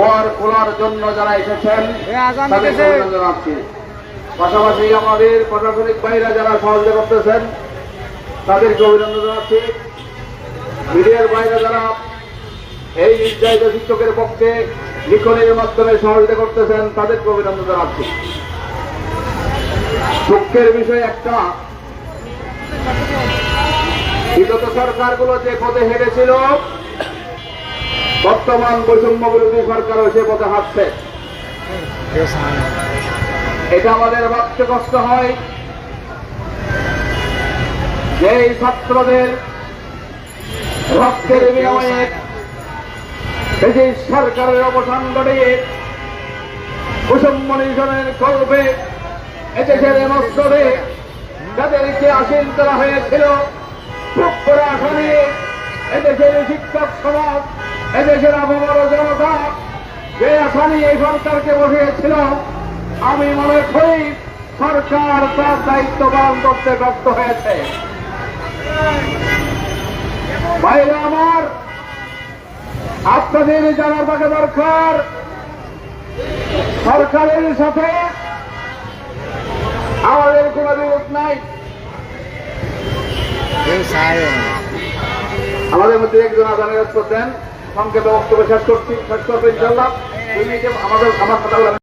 দোয়ার খোলার জন্য যারা এসেছেন তাদের। জানাচ্ছি। পাশাপাশি আমাদের প্রশাসনিক বাইরা যারা সহযোগিতা করতেছেন তাদেরকে অভিনন্দন জানাচ্ছি। মিডিয়ার বাইরে যারা এই নির্যাতিত শিক্ষকের পক্ষে লিখনের মাধ্যমে সহযোগিতা করতেছেন তাদেরকে অভিনন্দন জানাচ্ছি। দুঃখের বিষয় একটা বিগত সরকারগুলো যে পথে হেঁটেছিল বর্তমান বৈষম্য বিরোধী সরকারও সে পথে হাঁটছে। এটা আমাদের ভাবতে কষ্ট হয়। যে ছাত্রদের রক্তের বিনিময়ে ব্রিটিশ সরকারের অবসান ঘটিয়ে বৈষম্য নিধনের কল্পে এদেশের মস্তরে যাদেরকে আসীন করা হয়েছিল চুপ করে আসা নিয়ে এদেশের শিক্ষক সমাজ এদেশের আবহাওয়ার জনতা যে নিয়ে এই সরকারকে বসিয়েছিল আমি মনে করি সরকার তার দায়িত্ব পালন করতে ব্যর্থ হয়েছে। বাইরে আমার আপনাদের জানার থাকে দরকার। সরকারের সাথে আমাদের কোনো বিরোধ নাই। আমাদের মধ্যে একজন আদানের উত্তর দেন সংক্ষেপে বক্তব্য শেষ করছি। শেষ ইনশাল্লাহ আমাদের আমার কথা